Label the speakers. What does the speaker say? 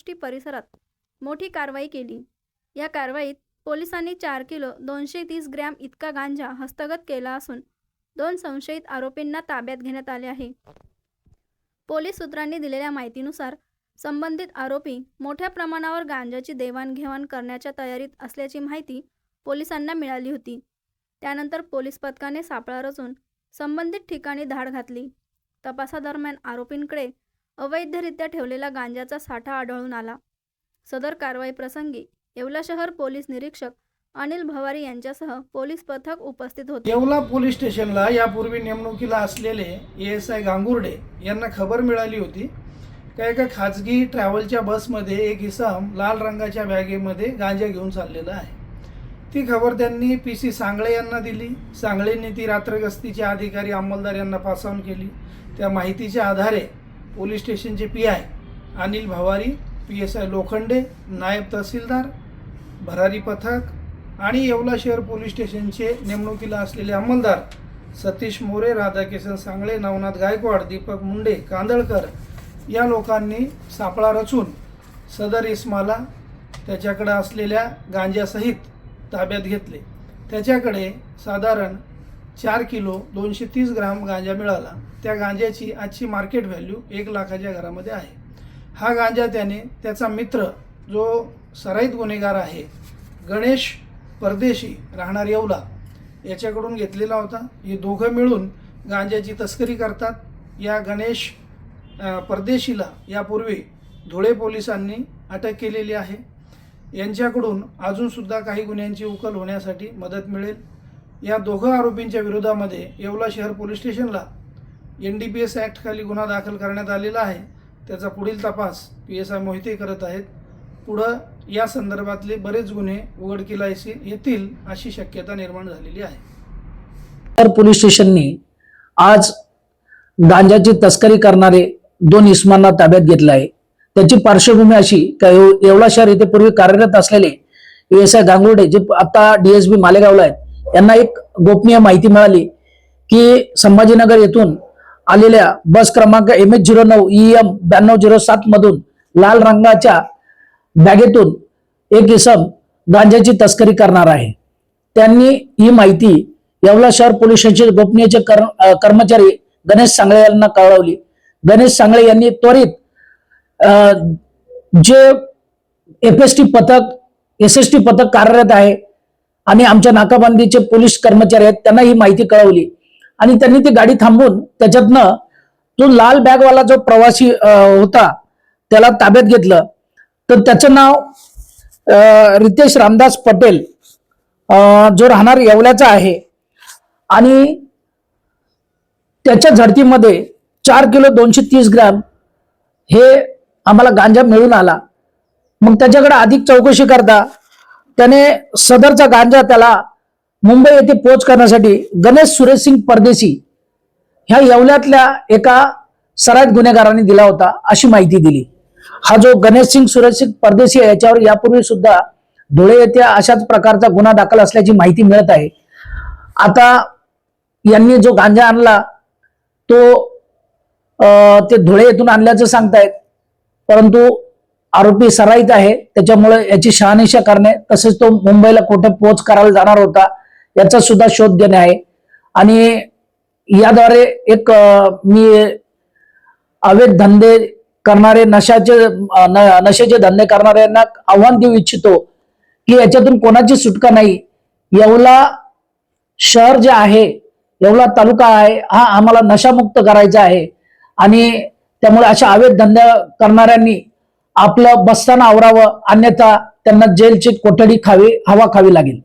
Speaker 1: गोष्टी परिसरात मोठी कारवाई केली. या कारवाईत पोलिसांनी चार किलो दोनशे तीस ग्रॅम इतका गांजा हस्तगत केला असून दोन संशयित आरोपींना ताब्यात घेण्यात आले आहे. पोलीस सूत्रांनी दिलेल्या माहितीनुसार संबंधित आरोपी मोठ्या प्रमाणावर गांजाची देवाणघेवाण करण्याच्या तयारीत असल्याची माहिती पोलिसांना मिळाली होती. त्यानंतर पोलीस पथकाने सापळा रचून संबंधित ठिकाणी धाड घातली. तपासादरम्यान आरोपींकडे अवैधरित्या ठेवलेला गांजाचा साठा आढळून आला. सदर कारवाई प्रसंगी येवला शहर पोलीस निरीक्षक अनिल भवारी यांच्यासह पोलीस पथक उपस्थित होते.
Speaker 2: येवला पोलीस स्टेशनला यापूर्वी नेमणुकीला असलेले ए एस आय गांगुर्डे यांना खबर मिळाली होती. का एका खाजगी ट्रॅव्हलच्या बसमध्ये एक इसम लाल रंगाच्या बॅगेमध्ये गांजा घेऊन चाललेला आहे. ती खबर त्यांनी पी सी सांगळे यांना दिली. सांगळेंनी ती रात्रगस्तीचे अधिकारी अंमलदार यांना पास केली. त्या माहितीच्या आधारे पोलीस स्टेशनचे P I Anil Bhavari P S I Lokhande नायब तहसीलदार भरारी पथक आणि येवला शहर पोलीस स्टेशनचे नेमणुकीला असलेले अंमलदार सतीश मोरे राधाकिशन सांगळे नवनाथ गायकवाड दीपक मुंडे कांदळकर या लोकांनी सापळा रचून सदर इस्माला त्याच्याकडे असलेल्या गांजासहित ताब्यात घेतले. त्याच्याकडे साधारण चार किलो दोनशे तीस ग्राम गांजा मिळाला. त्या गांजाची आजची मार्केट व्हॅल्यू एक लाखाच्या घरामध्ये आहे. हा गांजा त्याने त्याचा मित्र जो सराईत गुन्हेगार आहे गणेश परदेशी राहणार येवला याच्याकडून घेतलेला होता. हे दोघं मिळून गांजाची तस्करी करतात. या गणेश परदेशीला यापूर्वी धुळे पोलिसांनी अटक केलेली आहे. यांच्याकडून अजूनसुद्धा काही गुन्ह्यांची उकल होण्यासाठी मदत मिळेल. या दोघं आरोपींच्या विरोधामध्ये येवला शहर पोलीस स्टेशनला एन डी पी एस ॲक्टखाली गुन्हा दाखल करण्यात आलेला आहे. त्याचा पुढील तपास पी एस आय मोहिते करत आहेत. पुढं या संदर्भातले बरेच गुन्हे उघडकीला येतील अशी शक्यता निर्माण झालेली आहे.
Speaker 3: तर पोलीस स्टेशननी आज गांजाची तस्करी करणारे दोन इस्मांना ताब्यात घेतलं आहे. त्याची पार्श्वभूमी अशी का येवला शहर येथे पूर्वी कार्यरत असलेले एस आय गांगुर्डे जे आता डीएसबी मालेगावला आहेत यांना एक गोपनीय माहिती मिळाली की संभाजीनगर येथून आलेल्या बस क्रमांक एम एच झिरो नऊ ई एम ब्याण्णव झिरो सात मधून लाल रंगाच्या बॅगेतून एक इसम गांजाची तस्करी करणार आहे. त्यांनी ही माहिती येवला शहर पोलीस स्टेशनचे गोपनीयचे कर्म कर्मचारी गणेश सांगळे यांना कळवली. गणेश सांगळे यांनी त्वरित जे एफ एस टी पथक एस एस टी पथक कार्यरत आहे आणि आमच्या नाकाबंदीचे पोलीस कर्मचारी आहेत त्यांना ही माहिती कळवली. आणि त्यांनी ती गाडी थांबवून त्याच्यातनं तो लाल बॅगवाला जो प्रवासी होता त्याला ताब्यात घेतलं. तर त्याचं नाव रितेश रामदास पटेल जो राहणार येवल्याचा आहे. आणि त्याच्या झडतीमध्ये चार किलो दोनशे तीस ग्रॅम हे आम्हाला गांजा मिळून आला. मग त्याच्याकडे अधिक चौकशी करता त्याने सदरचा गांजा त्याला मुंबई येथे पोच करण्यासाठी गणेश सुरेश सिंग परदेशी ह्या येवल्यातल्या एका सराईत गुन्हेगारांनी दिला होता अशी माहिती दिली. हा जो गणेश सिंग सुरेश सिंग परदेशी आहे याच्यावर यापूर्वी सुद्धा धुळे येथे अशाच प्रकारचा गुन्हा दाखल असल्याची माहिती मिळत आहे. आता यांनी जो गांजा आणला तो ते धुळे येथून आणल्याचं सांगतायत. परंतु आरोपी सराईत आहे. त्याच्यामुळे याची शहानिशा करणे तसेच तो मुंबईला कुठे पोच करायला जाणार होता याचा सुद्धा शोध घेणे आहे. आणि याद्वारे एक मी अवैध धंदे करणारे नशाचे नशेचे धंदे करणाऱ्यांना आव्हान देऊ इच्छितो की याच्यातून कोणाची सुटका नाही. येवला शहर जे आहे येवला तालुका आहे हा आम्हाला नशामुक्त करायचा आहे. आणि त्यामुळे अशा अवैध धंदा करणाऱ्यांनी आपलं बस्तान आवरावं अन्यथा त्यांना जेलची कोठडी खावी हवा खावी लागेल.